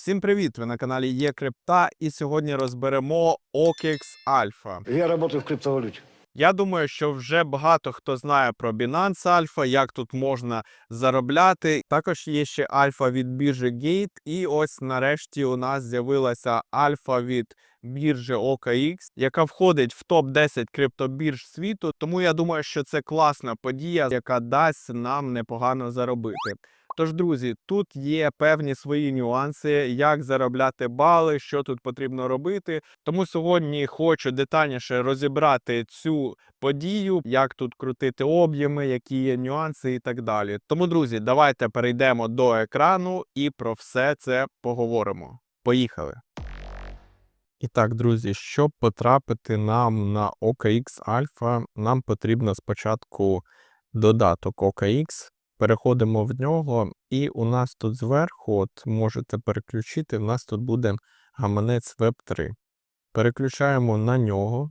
Всім привіт! Ви на каналі Є Крипта, і сьогодні розберемо OKX Alpha. Я работаю в криптовалюте. Я думаю, що вже багато хто знає про Binance Alpha, як тут можна заробляти. Також є ще альфа від біржі Gate, і ось нарешті у нас з'явилася альфа від біржі OKX, яка входить в топ 10 криптобірж світу. Тому я думаю, що це класна подія, яка дасть нам непогано заробити. Тож, друзі, тут є певні свої нюанси, як заробляти бали, що тут потрібно робити. Тому сьогодні хочу детальніше розібрати цю подію, як тут крутити об'єми, які є нюанси і так далі. Тому, друзі, давайте перейдемо до екрану і про все це поговоримо. Поїхали! І так, друзі, щоб потрапити нам на OKX Alpha, нам потрібно спочатку додаток OKX. Переходимо в нього, і у нас тут зверху, от можете переключити, у нас тут буде гаманець Web3. Переключаємо на нього.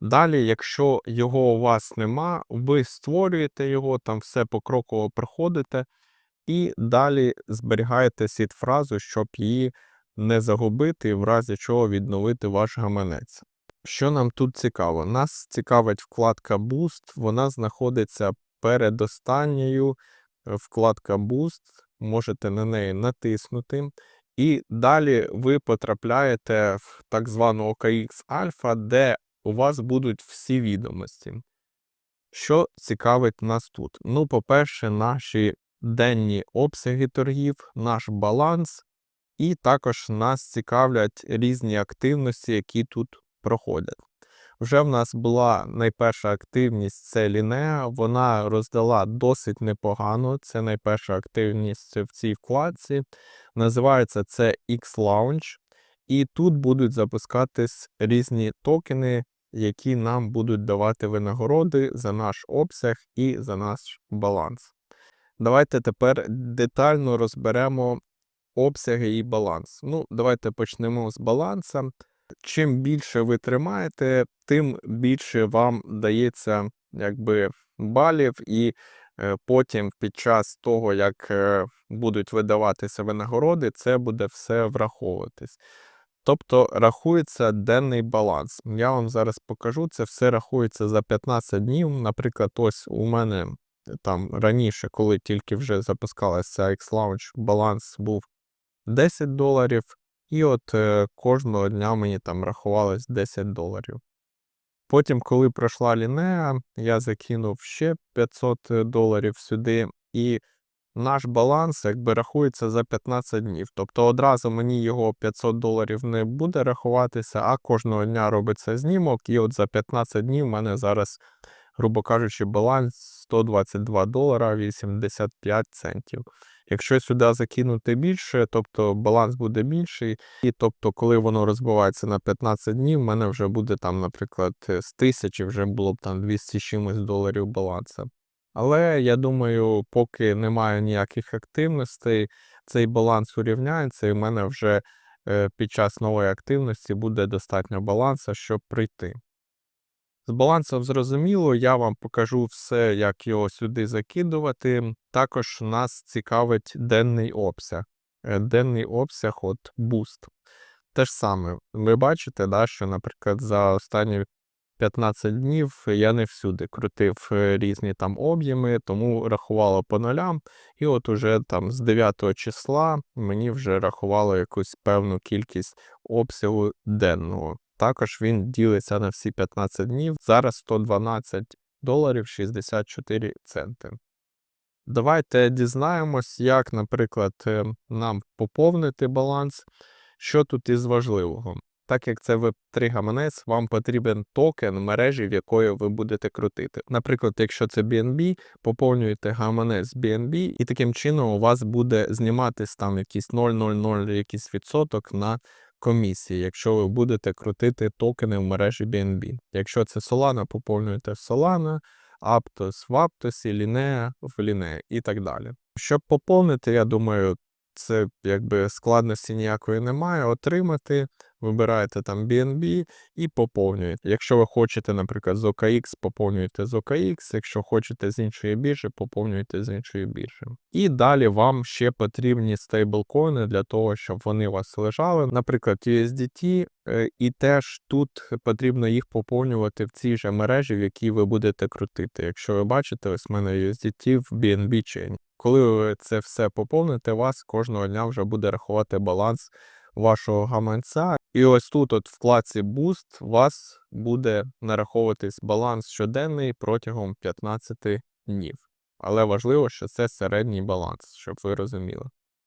Далі, якщо його у вас нема, ви створюєте його, там все покроково проходите, і далі зберігаєте сід-фразу, щоб її не загубити, і в разі чого відновити ваш гаманець. Що нам тут цікаво? Нас цікавить вкладка Boost, вона знаходиться передостанньою е, вкладка Boost, можете на неї натиснути. І далі ви потрапляєте в так звану OKX Alpha, де у вас будуть всі відомості. Що цікавить нас тут? Ну, по-перше, наші денні обсяги торгів, наш баланс, і також нас цікавлять різні активності, які тут проходять. Вже в нас була найперша активність це Лінеа. Вона роздала досить непогано. Це найперша активність в цій вкладці. Називається це X-Launch. І тут будуть запускатись різні токени, які нам будуть давати винагороди за наш обсяг і за наш баланс. Давайте тепер детально розберемо обсяги і баланс. Ну, давайте почнемо з баланса чим більше ви тримаєте, тим більше вам дається якби балів, і е, потім під час того, як е, будуть видаватися винагороди, це буде все враховуватись. Тобто рахується денний баланс. Я вам зараз покажу, це все рахується за 15 днів. Наприклад, ось у мене там раніше, коли тільки вже запускалася X-Launch, баланс був 10 доларів. І от е, кожного дня мені там рахувалось 10 доларів. Потім, коли пройшла лінея, я закинув ще 500 доларів сюди, і наш баланс якби рахується за 15 днів. Тобто одразу мені його 500 доларів не буде рахуватися, а кожного дня робиться знімок, і от за 15 днів в мене зараз, грубо кажучи, баланс 122 долара 85 центів. Якщо сюди закинути більше, тобто баланс буде більший, і тобто, коли воно розбивається на 15 днів, в мене вже буде там, наприклад, з тисячі вже було б там 200 чимось доларів балансу. Але я думаю, поки немає ніяких активностей, цей баланс урівняється, і в мене вже е, під час нової активності буде достатньо балансу, щоб прийти. З балансом зрозуміло, я вам покажу все, як його сюди закидувати. Також нас цікавить денний обсяг. Е, Денний обсяг от буст. Те ж саме, ви бачите, да, що, наприклад, за останні 15 днів я не всюди крутив е, різні там об'єми, тому рахувало по нулям. І от уже там з 9 числа мені вже рахувало якусь певну кількість обсягу денного. Також він ділиться на всі 15 днів. Зараз 112 доларів 64 центи. Давайте дізнаємось, як, наприклад, е, нам поповнити баланс. Що тут із важливого? Так як це Web3 гаманець, вам потрібен токен мережі, в якої ви будете крутити. Наприклад, якщо це BNB, поповнюєте гаманець BNB, і таким чином у вас буде зніматись там якийсь 0,00 якийсь відсоток на комісії, якщо ви будете крутити токени в мережі BNB. Якщо це Solana, поповнюєте Solana, Aptos в Aptos, Linea в Linea і так далі. Щоб поповнити, я думаю, це якби складності ніякої немає. Отримати, вибираєте там BNB і поповнюєте. Якщо ви хочете, наприклад, з OKX, поповнюєте з OKX, якщо хочете з іншої біржі, поповнюєте з іншої біржі. І далі вам ще потрібні стейблкоїни для того, щоб вони у вас лежали, наприклад, USDT, е, і теж тут потрібно їх поповнювати в цій же мережі, в якій ви будете крутити. Якщо ви бачите, ось в мене USDT в BNB Chain. Коли ви це все поповните, вас кожного дня вже буде рахувати баланс вашого гаманця. І ось тут, от в вкладці Boost, у вас буде нараховуватись баланс щоденний протягом 15 днів. Але важливо, що це середній баланс, щоб ви розуміли.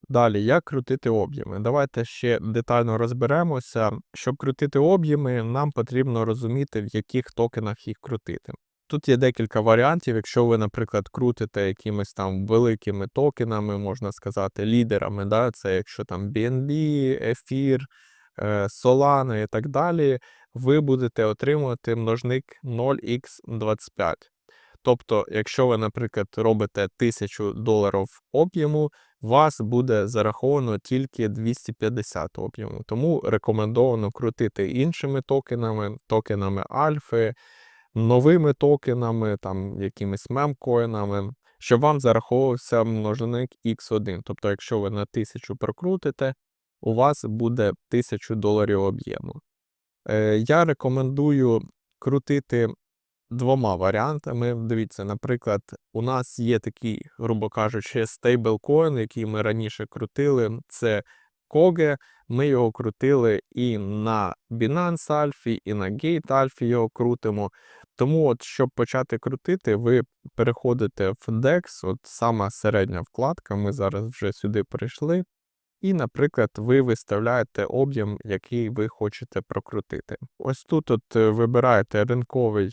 Далі, як крутити об'єми? Давайте ще детально розберемося. Щоб крутити об'єми, нам потрібно розуміти, в яких токенах їх крутити. Тут є декілька варіантів. Якщо ви, наприклад, крутите якимись там великими токенами, можна сказати, лідерами, да, це якщо там BNB, Ефір, е, Solana і так далі, ви будете отримувати множник 0x25. Тобто, якщо ви, наприклад, робите 1000 доларів об'єму, вас буде зараховано тільки 250 об'єму. Тому рекомендовано крутити іншими токенами, токенами альфи, новими токенами, там якимись мемкоїнами, щоб вам зараховувався множник X1. Тобто, якщо ви на 1000 прокрутите, у вас буде 1000 доларів об'єму. Е, Я рекомендую крутити двома варіантами. Дивіться, наприклад, у нас є такий, грубо кажучи, стейблкоін, який ми раніше крутили. Це Коге. Ми його крутили і на Binance Alpha, і на Gate Alpha його крутимо. Тому, от, щоб почати крутити, ви переходите в DEX, от сама середня вкладка. Ми зараз вже сюди прийшли. І, наприклад, ви виставляєте об'єм, який ви хочете прокрутити. Ось тут от е, вибираєте ринковий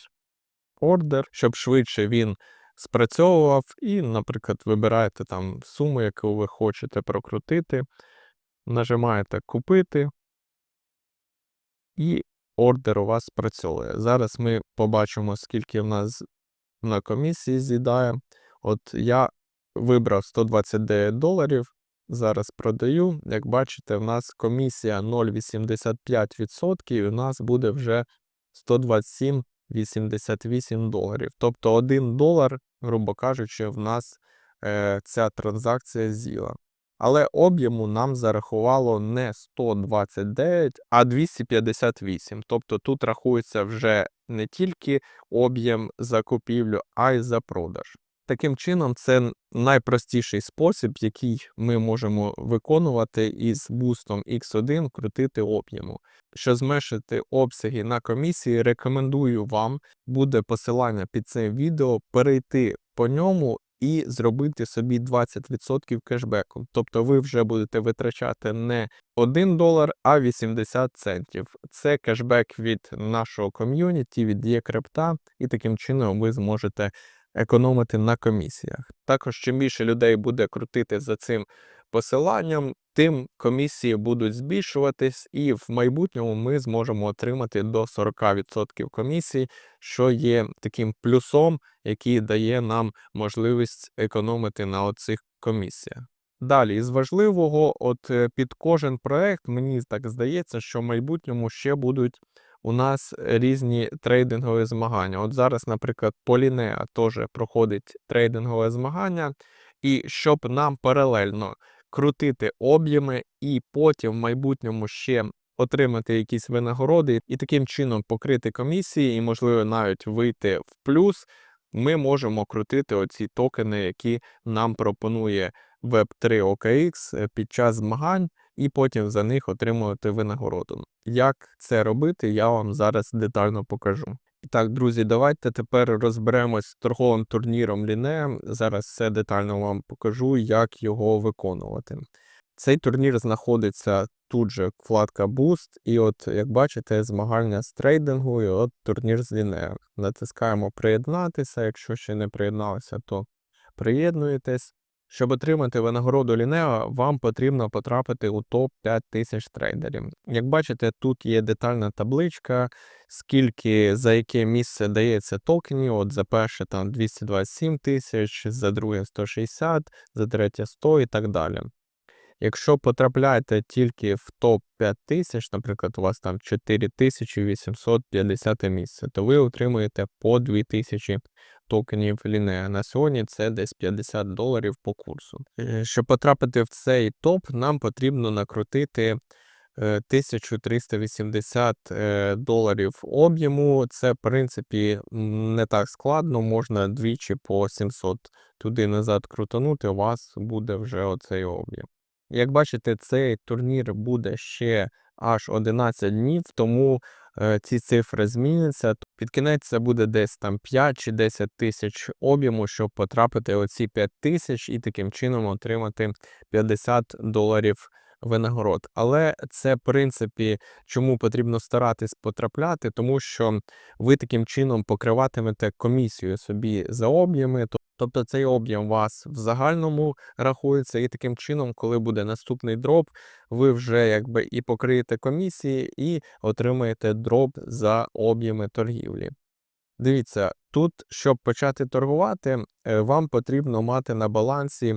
ордер, щоб швидше він спрацьовував, і, наприклад, вибираєте там суму, яку ви хочете прокрутити, нажимаєте Купити, і ордер у вас спрацьовує. Зараз ми побачимо, скільки в нас на комісії з'їдає. От я вибрав 129 доларів. Зараз продаю. Як бачите, в нас комісія 0,85%, і у нас буде вже 127,88 доларів. Тобто 1 долар, грубо кажучи, в нас е, ця транзакція з'їла. Але об'єму нам зарахувало не 129, а 258. Тобто тут рахується вже не тільки об'єм за купівлю, а й за продаж. Таким чином, це найпростіший спосіб, який ми можемо виконувати із бустом X1 крутити об'єму. Щоб зменшити обсяги на комісії, рекомендую вам, буде посилання під цим відео, перейти по ньому і зробити собі 20% кешбеку. Тобто ви вже будете витрачати не 1 долар, а 80 центів. Це кешбек від нашого ком'юніті, від Є-крипта, і таким чином ви зможете економити на комісіях. Також чим більше людей буде крутити за цим посиланням, тим комісії будуть збільшуватись, і в майбутньому ми зможемо отримати до 40% комісій, що є таким плюсом, який дає нам можливість економити на оцих комісіях. Далі, із важливого, от е, під кожен проект, мені так здається, що в майбутньому ще будуть у нас різні трейдингові змагання. От зараз, наприклад, Полінеа теж проходить трейдингове змагання, і щоб нам паралельно крутити об'єми і потім в майбутньому ще отримати якісь винагороди і таким чином покрити комісії, і, можливо, навіть вийти в плюс, ми можемо крутити оці токени, які нам пропонує Web3 OKX під час змагань, і потім за них отримувати винагороду. Як це робити, я вам зараз детально покажу. Так, друзі, давайте тепер розберемось з торговим турніром Ліне. Зараз все детально вам покажу, як його виконувати. Цей турнір знаходиться тут же вкладка Boost, і от, як бачите, змагання з трейдингу, і от турнір з Ліне. Натискаємо приєднатися. Якщо ще не приєдналися, то приєднуєтесь. Щоб отримати винагороду Лінео, вам потрібно потрапити у топ 5 тисяч трейдерів. Як бачите, тут є детальна табличка, скільки за яке місце дається токенів. От за перше там 227 тисяч, за друге 160, за третє 100 і так далі. Якщо потрапляєте тільки в топ 5000, наприклад, у вас там 4850 місце, то ви отримуєте по 2000 токенів Лінея. На сьогодні це десь 50 доларів по курсу. Е, Щоб потрапити в цей топ, нам потрібно накрутити е, 1380 е, доларів об'єму. Це, в принципі, не так складно, можна двічі по 700 туди назад крутанути, у вас буде вже оцей об'єм. Як бачите, цей турнір буде ще аж 11 днів, тому е, ці цифри зміняться. Під кінець це буде десь там 5 чи 10 тисяч об'єму, щоб потрапити оці 5 тисяч і таким чином отримати 50 доларів винагород. Але це, в принципі, чому потрібно старатись потрапляти, тому що ви таким чином покриватимете комісію собі за об'єми. Тобто цей об'єм у вас в загальному рахується, і таким чином, коли буде наступний дроп, ви вже якби і покриєте комісії, і отримаєте дроп за об'єми торгівлі. Дивіться, тут, щоб почати торгувати, е, вам потрібно мати на балансі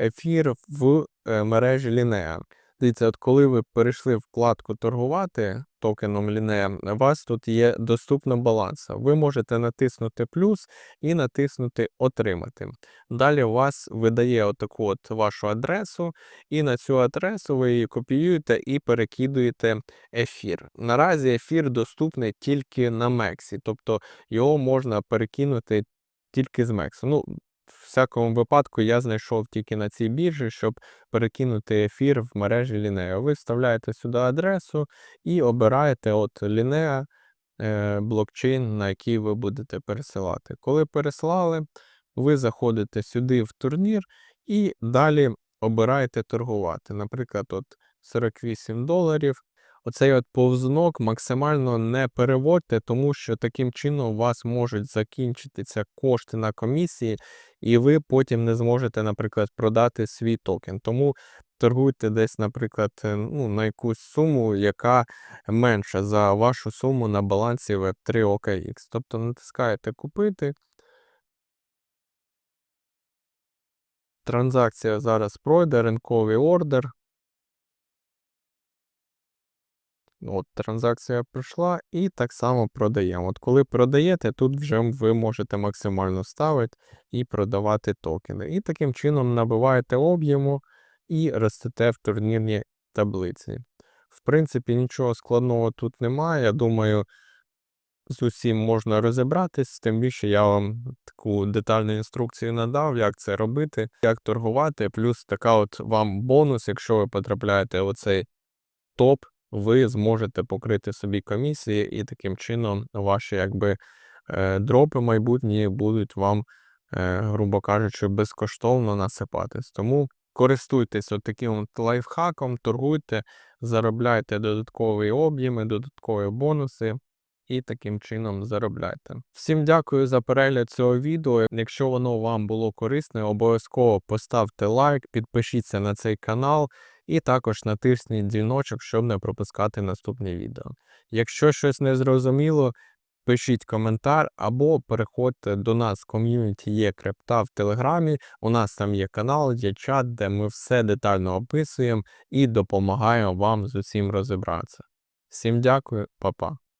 ефір в е, мережі Linea. Дивіться, от коли ви перейшли в вкладку торгувати токеном Linea, у вас тут є доступно баланс. Ви можете натиснути плюс і натиснути Отримати. Далі у вас видає отаку от вашу адресу, і на цю адресу ви її копіюєте і перекидуєте ефір. Наразі ефір доступний тільки на Мексі, тобто його можна перекинути тільки з Мексу. Ну, всякому випадку я знайшов тільки на цій біржі, щоб перекинути ефір в мережі Linea. Ви вставляєте сюди адресу і обираєте от Linea е, блокчейн, на який ви будете пересилати. Коли переслали, ви заходите сюди в турнір і далі обираєте торгувати. Наприклад, от 48 доларів. Оцей от повзунок максимально не переводьте, тому що таким чином у вас можуть закінчитися кошти на комісії, і ви потім не зможете, наприклад, продати свій токен. Тому торгуйте десь, наприклад, е, ну, на якусь суму, яка менша за вашу суму на балансі Web3 OKX. Тобто натискаєте купити. Транзакція зараз пройде, ринковий ордер. От транзакція пройшла і так само продаємо. От коли продаєте, тут вже ви можете максимально ставити і продавати токени. І таким чином набиваєте об'єму і ростете в турнірній таблиці. В принципі, нічого складного тут немає. Я думаю, з усім можна розібратись, тим більше я вам таку детальну інструкцію надав, як це робити, як торгувати. Плюс така от вам бонус, якщо ви потрапляєте в оцей топ, ви зможете покрити собі комісії, і таким чином ваші якби е, дропи майбутні будуть вам, е, грубо кажучи, безкоштовно насипатись. Тому користуйтесь таким лайфхаком, торгуйте, заробляйте додаткові об'єми, додаткові бонуси. І таким чином заробляйте. Всім дякую за перегляд цього відео. Якщо воно вам було корисне, обов'язково поставте лайк, підпишіться на цей канал і також натисніть дзвіночок, щоб не пропускати наступні відео. Якщо щось не зрозуміло, пишіть коментар або переходьте до нас в ком'юніті є крипта в Телеграмі. У нас там є канал, є чат, де ми все детально описуємо і допомагаємо вам з усім розібратися. Всім дякую, па-па.